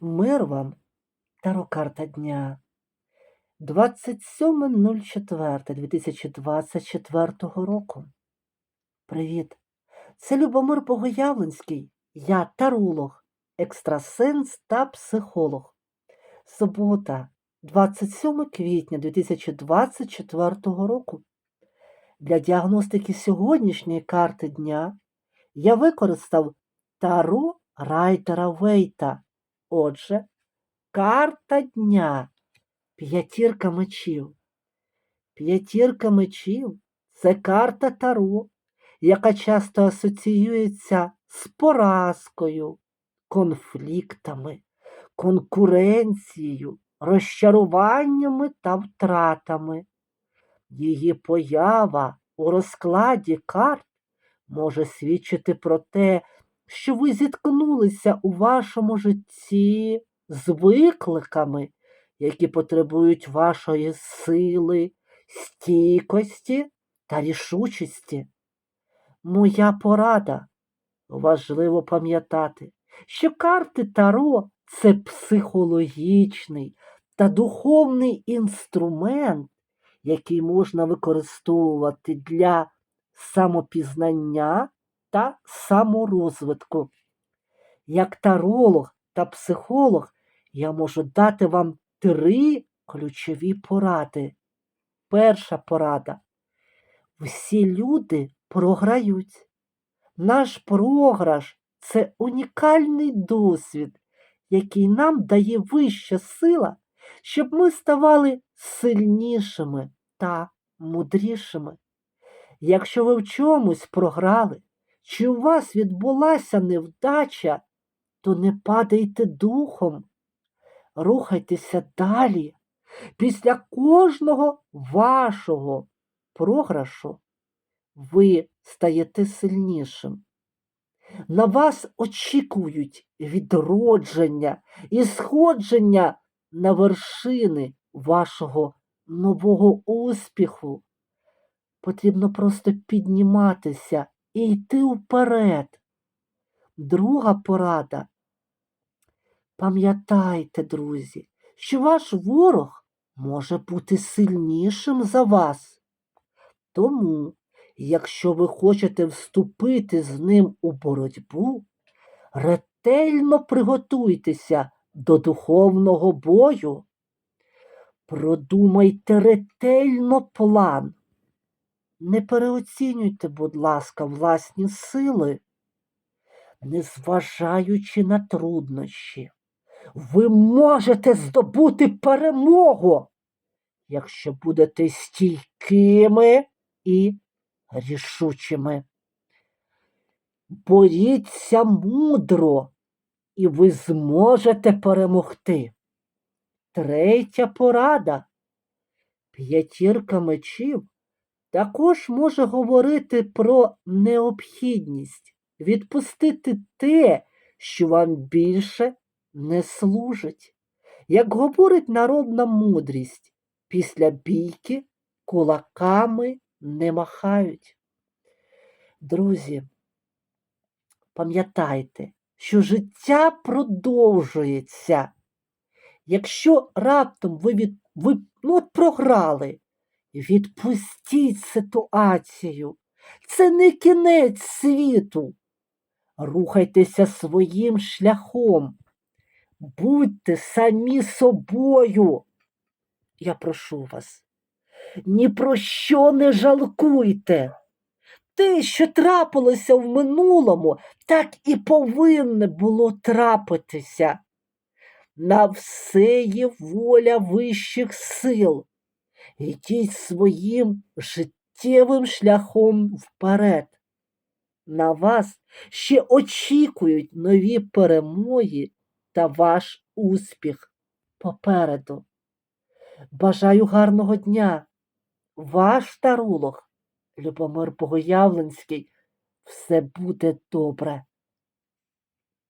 Мир вам, Таро-карта дня. 27.04.2024 року. Привіт! Це Любомир Богоявленський. Я таролог, екстрасенс та психолог. Субота, 27 квітня 2024 року. Для діагностики сьогоднішньої карти дня я використав Таро Райтера Вейта. Отже, карта дня. П'ятірка мечів. П'ятірка мечів це карта Таро, яка часто асоціюється з поразкою, конфліктами, конкуренцією, розчаруваннями та втратами. Її поява у розкладі карт може свідчити про те, що ви зіткнулися у вашому житті з викликами, які потребують вашої сили, стійкості та рішучості. Моя порада важливо пам'ятати, що карти Таро це психологічний та духовний інструмент, який можна використовувати для самопізнання та саморозвитку. Як таролог та психолог я можу дати вам три ключові поради. Перша порада. Всі люди програють. Наш програш це унікальний досвід, який нам дає вища сила, щоб ми ставали сильнішими та мудрішими. Якщо ви в чомусь програли, чи у вас відбулася невдача, то не падайте духом, рухайтеся далі. Після кожного вашого програшу ви стаєте сильнішим. На вас очікують відродження і сходження на вершини вашого нового успіху. Потрібно просто підніматися і йти вперед. Друга порада. Пам'ятайте, друзі, що ваш ворог може бути сильнішим за вас. Тому, якщо ви хочете вступити з ним у боротьбу, ретельно приготуйтеся до духовного бою. Продумайте ретельно план. Не переоцінюйте, будь ласка, власні сили, незважаючи на труднощі. Ви можете здобути перемогу, якщо будете стійкими і рішучими. Боріться мудро, і ви зможете перемогти. Третя порада. П'ятірка мечів також може говорити про необхідність відпустити те, що вам більше не служить. Як говорить народна мудрість, після бійки кулаками не махають. Друзі, пам'ятайте, що життя продовжується. Якщо раптом ви, від, ви ну, от програли, відпустіть ситуацію. Це не кінець світу. Рухайтеся своїм шляхом. Будьте самі собою. Я прошу вас, ні про що не жалкуйте. Те, що трапилося в минулому, так і повинне було трапитися. На все є воля вищих сил. Йдіть своїм життєвим шляхом вперед. На вас ще очікують нові перемоги та ваш успіх попереду. Бажаю гарного дня. Ваш таролог Любомир Богоявленський. Все буде добре.